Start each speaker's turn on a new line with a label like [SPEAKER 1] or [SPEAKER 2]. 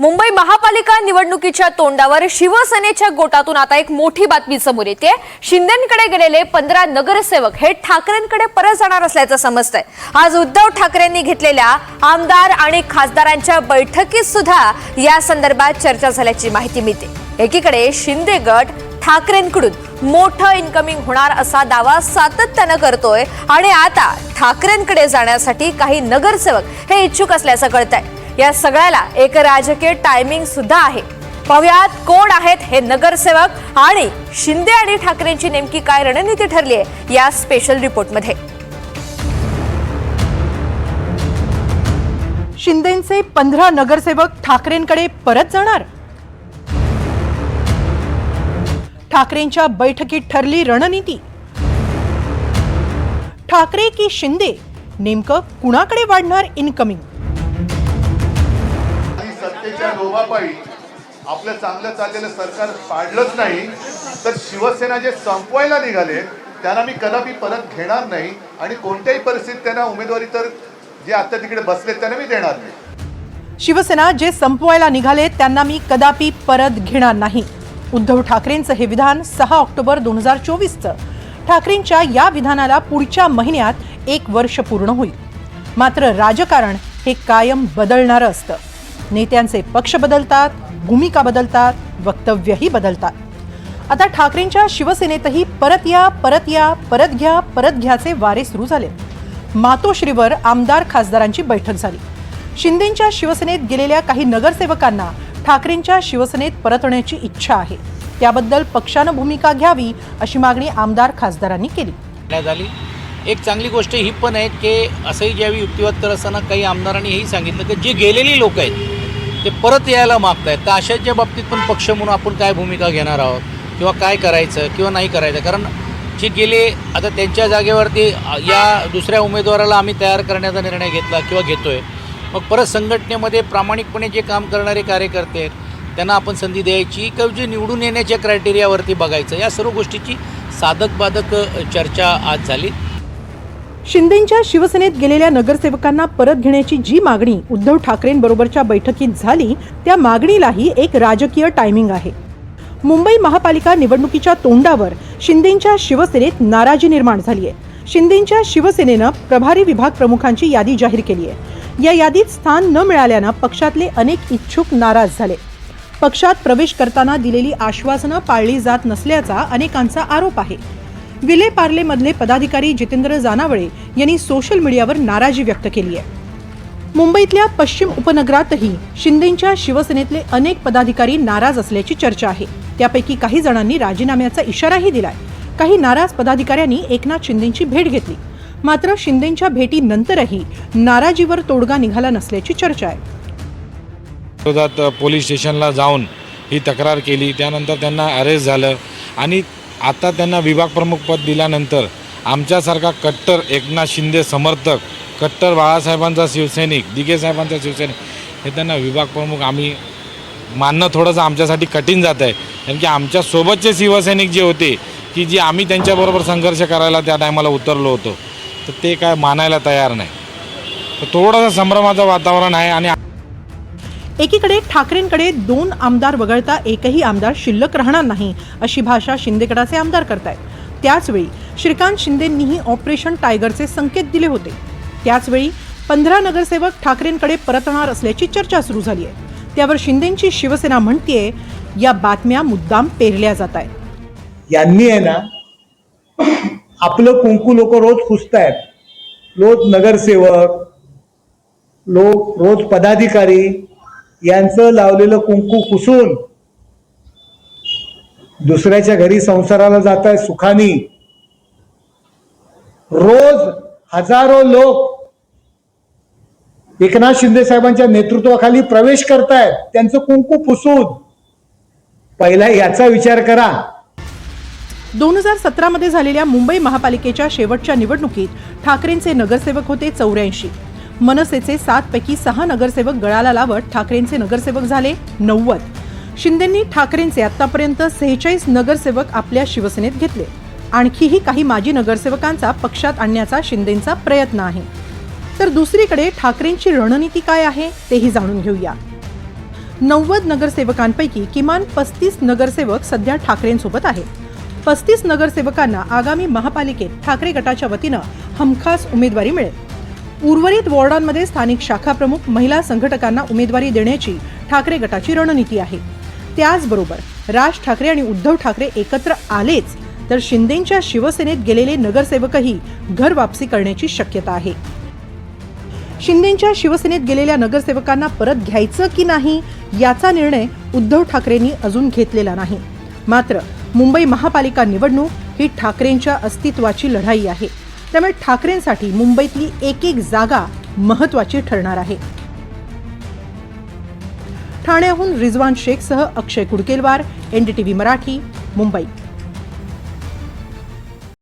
[SPEAKER 1] मुंबई महापालिका निवडणुकीच्या तोंडावर शिवसेनेच्या गोटातून आता एक मोठी बातमी समोर येते शिंदेकडे गेलेले पंधरा नगरसेवक हे ठाकरेंकडे परत जाणार असल्याचं समजतंय. आज उद्धव ठाकरेंनी घेतलेल्या आमदार आणि खासदारांच्या बैठकीत सुद्धा या संदर्भात चर्चा झाल्याची माहिती मिळते. एकीकडे शिंदे गट ठाकरेंकडून मोठं इन्कमिंग होणार असा दावा सातत्यानं करतोय आणि आता ठाकरेंकडे जाण्यासाठी काही नगरसेवक हे इच्छुक असल्याचं कळतंय. या सगळ्याला एक राजकीय टायमिंग सुद्धा आहे. पाहुयात कोण आहेत हे नगरसेवक आणि शिंदे आणि ठाकरेंची नेमकी काय रणनीती ठरली आहे या स्पेशल रिपोर्टमध्ये
[SPEAKER 2] शिंदेचे पंधरा नगरसेवक ठाकरेंकडे परत जाणार? ठाकरेंच्या बैठकीत ठरली रणनीती. ठाकरे की शिंदे नेमकं कुणाकडे वाढणार इनकमिंग
[SPEAKER 3] सत्तेच्या लोभापायी आपलं चांगलं चाललेलं सरकार पाडलंच नाही तर शिवसेना जे संपवायला निघाले त्यांना मी कदापि परत घेणार नाही आणि कोणत्याही परिस्थितीत त्यांना उमेदवारी तर जे आता तिकडे बसले त्यांना मी देणार नाही.
[SPEAKER 2] शिवसेना जे संपवायला निघाले त्यांना मी कदापि परत घेणार नाही. उद्धव ठाकरेंचं हे विधान सहा ऑक्टोबर दोन हजार चोवीसचं. ठाकरेंच्या या विधानाला पुढच्या महिन्यात एक वर्ष पूर्ण होईल. मात्र राजकारण हे कायम बदलणारं असतं. नेत्यांचे पक्ष बदलतात भूमिका बदलतात वक्तव्यही बदलतात. आता ठाकरेंच्या शिवसेनेतही परत या परत या परत घ्या परत घ्याचे वारे सुरू झाले. मातोश्रीवर आमदार खासदारांची बैठक झाली. शिंदेच्या शिवसेनेत गेलेल्या काही नगरसेवकांना ठाकरेंच्या शिवसेनेत परतण्याची इच्छा आहे. त्याबद्दल पक्षानं भूमिका घ्यावी अशी मागणी आमदार खासदारांनी केली.
[SPEAKER 4] झाली. एक चांगली गोष्ट ही पण आहे की असंही ज्यावेळी युक्तिवाद करत असताना काही आमदारांनी हेही सांगितलं की जे गेलेली लोक आहेत ते परत यायला मागतायत. आहेत तर अशाच्या बाबतीत पण पक्ष म्हणून आपण काय भूमिका घेणार आहोत? किंवा काय करायचं किंवा नाही करायचं? कारण जे गेले आता त्यांच्या जागेवरती या दुसऱ्या उमेदवाराला आम्ही तयार करण्याचा निर्णय घेतला किंवा घेतोय. मग परत संघटनेमध्ये प्रामाणिकपणे जे काम करणारे कार्यकर्ते आहेत त्यांना आपण संधी द्यायची किंवा जे निवडून येण्याच्या क्रायटेरियावरती बघायचं? या सर्व गोष्टीची साधक बाधक चर्चा आज झाली.
[SPEAKER 2] शिंदेंच्या शिवसेनेत गेलेल्या नगरसेवकांना परत घेण्याची जी मागणी उद्धव ठाकरेंबरोबरच्या बैठकीत झाली त्या मागणीलाही एक राजकीय टायमिंग आहे. मुंबई महापालिका निवडणुकीच्या तोंडावर शिंदेच्या शिवसेनेत नाराजी निर्माण झाली आहे. शिंदेच्या शिवसेनेनं प्रभारी विभाग प्रमुखांची यादी जाहीर केली आहे. या यादीत स्थान न मिळाल्यानं पक्षातले अनेक इच्छुक नाराज झाले. पक्षात प्रवेश करताना दिलेली आश्वासनं पाळली जात नसल्याचा अनेकांचा आरोप आहे. विले पार्लेमधले पदाधिकारी जितेंद्र जानावळे यांनी सोशल मीडियावर नाराजी व्यक्त केली आहे. मुंबईतल्या पश्चिम उपनगरातही शिंदेच्या शिवसेनेतले अनेक पदाधिकारी नाराज असल्याची चर्चा आहे. त्यापैकी काही जणांनी राजीनाम्याचा इशाराही दिलाय. काही नाराज पदाधिकाऱ्यांनी एकनाथ शिंदेची भेट घेतली. मात्र शिंदेच्या भेटीनंतरही नाराजीवर तोडगा निघाला नसल्याची चर्चा आहे.
[SPEAKER 5] विरोधात पोलीस स्टेशनला जाऊन ही तक्रार केली. त्यानंतर त्यांना अरेस्ट झालं आणि आता त्यांना विभाग प्रमुख पद दिल्यानंतर आमच्यासारखा कट्टर एकनाथ शिंदे समर्थक कट्टर बाळासाहेबांचा शिवसैनिक दिघे साहेबांचा शिवसैनिक हे त्यांना विभाग प्रमुख आम्ही मानणं थोडंसं आमच्यासाठी कठीण जात आहे. कारण की आमच्यासोबतचे शिवसैनिक जे होते की जे आम्ही त्यांच्याबरोबर संघर्ष करायला त्या टायमाला उतरलो होतो. तर ते काय मानायला तयार नाही. तर थोडंसं संभ्रमाचं वातावरण आहे आणि
[SPEAKER 2] एकीकडे ठाकरेंकडे दोन आमदार वगळता एकही आमदार शिल्लक राहणार नाही अशी भाषा शिंदेगडाचे आमदार करतायत. त्याचवेळी श्रीकांत शिंदेंनीही ऑपरेशन टायगरचे संकेत दिले होते. त्याचवेळी पंधरा नगरसेवक ठाकरेंकडे परतणार असल्याची चर्चा सुरू झाली आहे. त्यावर शिंदेची शिवसेना म्हणतेय या बातम्या मुद्दाम पेरल्या जात आहेत
[SPEAKER 6] यांनी आहे ना आपलं कुंकू लोक रोज पुसतायत. रोज नगरसेवक लोक रोज पदाधिकारी यांचं लावलेलं कुंकू कुसून दुसऱ्याच्या घरी संसाराला जात आहे सुखानी. रोज हजारो लोक एकनाथ शिंदे साहेबांच्या नेतृत्वाखाली प्रवेश करतायत. त्यांचं कुंकू पुसून. पहिला याचा विचार करा.
[SPEAKER 2] दोन हजार सतरामध्ये झालेल्या मुंबई महापालिकेच्या शेवटच्या निवडणुकीत ठाकरेंचे नगरसेवक होते चौऱ्याऐंशी. मनसेचे सातपैकी सहा नगरसेवक गळाला लावत ठाकरेंचे नगरसेवक झाले नव्वद. शिंदेंनी ठाकरेंचे आतापर्यंत सेहेचाळीस नगरसेवक आपल्या शिवसेनेत घेतले. आणखीही काही माजी नगरसेवकांचा पक्षात आणण्याचा शिंदेंचा प्रयत्न आहे. तर दुसरीकडे ठाकरेंची रणनीती काय आहे तेही जाणून घेऊया. नव्वद नगरसेवकांपैकी किमान पस्तीस नगरसेवक सध्या ठाकरेंसोबत आहेत. पस्तीस नगरसेवकांना आगामी महापालिकेत ठाकरे गटाच्या वतीनं हमखास उमेदवारी मिळेल. उर्वरित वॉर्डांमध्ये स्थानिक शाखा प्रमुख महिला संघटकांना उमेदवारी देण्याची ठाकरे गटाची रणनीती आहे. त्याचबरोबर राज ठाकरे आणि उद्धव ठाकरे एकत्र आलेच तर शिंदेंच्या शिवसेनेत गेलेले नगरसेवकही घर वापसी करण्याची शक्यता आहे. शिंदेंच्या शिवसेनेत गेलेल्या नगरसेवकांना परत घ्यायचं की नाही याचा निर्णय उद्धव ठाकरेंनी अजून घेतलेला नाही. मात्र मुंबई महापालिका निवडणूक ही ठाकरेंच्या अस्तित्वाची लढाई आहे. त्यामुळे ठाकरेंसाठी मुंबईतली एक एक जागा महत्वाची ठरणार आहे. ठाण्याहून रिजवान शेखसह अक्षय कुडकेलवार एनडीटीव्ही मराठी मुंबई.